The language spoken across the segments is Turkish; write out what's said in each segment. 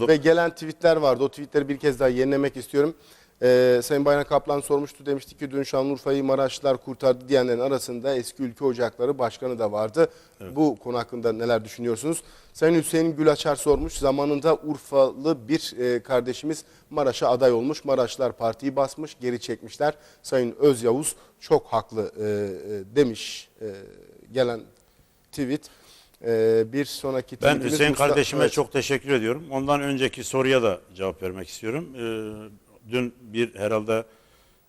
Ve gelen tweetler vardı. O tweetleri bir kez daha yenilemek istiyorum. Ee, Sayın Bayrak Kaplan sormuştu. Demişti ki dün Şanlıurfa'yı Maraşlılar kurtardı diyenlerin arasında eski ülke ocakları başkanı da vardı. Bu konu hakkında neler düşünüyorsunuz? Sayın Hüseyin Gülaçar sormuş. Zamanında Urfalı bir e, kardeşimiz Maraş'a aday olmuş. Maraşlılar partiyi basmış, geri çekmişler. Sayın Öz Yavuz çok haklı e, e, demiş e, gelen tweet. E, bir sonraki Ben Hüseyin Mustafa- kardeşime Evet. çok teşekkür ediyorum. Ondan önceki soruya da cevap vermek istiyorum. Ee, dün bir herhalde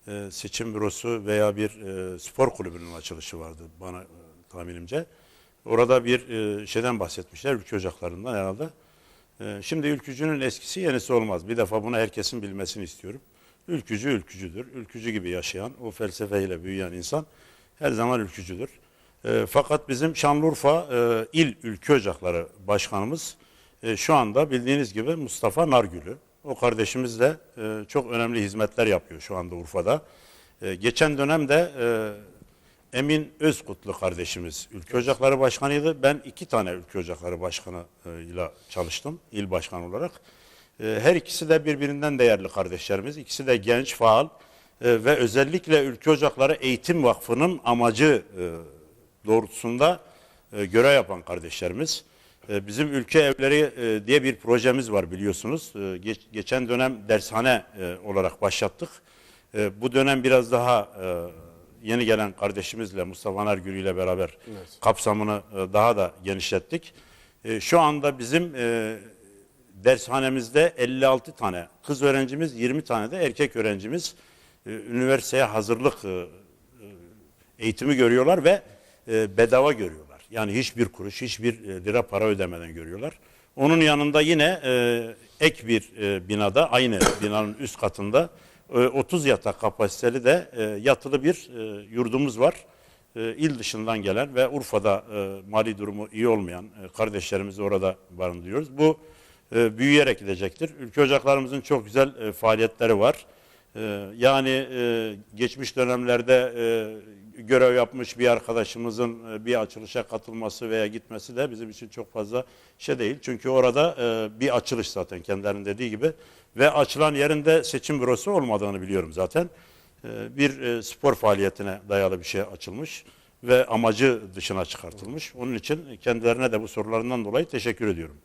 e, seçim bürosu veya bir e, spor kulübünün açılışı vardı bana e, tahminimce. Orada bir e, şeyden bahsetmişler, ülke ocaklarından herhalde. E, şimdi ülkücünün eskisi yenisi olmaz. Bir defa bunu herkesin bilmesini istiyorum. Ülkücü ülkücüdür. Ülkücü gibi yaşayan, o felsefeyle büyüyen insan her zaman ülkücüdür. E, fakat bizim Şanlıurfa e, İl Ülke Ocakları Başkanımız e, şu anda bildiğiniz gibi Mustafa Nargül'ü. O kardeşimiz de e, çok önemli hizmetler yapıyor şu anda Urfa'da. E, geçen dönemde e, Emin Özkutlu kardeşimiz Ülke Ocakları Başkanıydı. Ben iki tane Ülke Ocakları Başkanı e, çalıştım il başkanı olarak. E, Her ikisi de birbirinden değerli kardeşlerimiz. İkisi de genç, faal e, ve özellikle Ülke Ocakları Eğitim Vakfı'nın amacı e, doğrultusunda e, görev yapan kardeşlerimiz. E, Bizim ülke evleri e, diye bir projemiz var biliyorsunuz. E, geç- Geçen dönem dershane e, olarak başlattık. E, Bu dönem biraz daha e, yeni gelen kardeşimizle Mustafa Nargül ile beraber kapsamını e, daha da genişlettik. E, Şu anda bizim e, dershanemizde 56 tane kız öğrencimiz, 20 tane de erkek öğrencimiz e, üniversiteye hazırlık e, eğitimi görüyorlar ve e, bedava görüyorlar. Yani hiçbir kuruş, hiçbir e, lira para ödemeden görüyorlar. Onun yanında yine e, ek bir binada, aynı binanın üst katında e, 30 yatak kapasiteli de e, yatılı bir yurdumuz var. E, dışından gelen ve Urfa'da mali durumu iyi olmayan kardeşlerimizi orada barındırıyoruz. Bu büyüyerek gidecektir. Ülke ocaklarımızın çok güzel faaliyetleri var. Ee, Yani e, geçmiş dönemlerde e, görev yapmış bir arkadaşımızın e, bir açılışa katılması veya gitmesi de bizim için çok fazla şey değil. Çünkü orada e, bir açılış zaten kendilerinin dediği gibi ve açılan yerinde seçim bürosu olmadığını biliyorum zaten. E, Bir e, spor faaliyetine dayalı bir şey açılmış ve amacı dışına çıkartılmış. Onun için kendilerine de bu sorularından dolayı teşekkür ediyorum.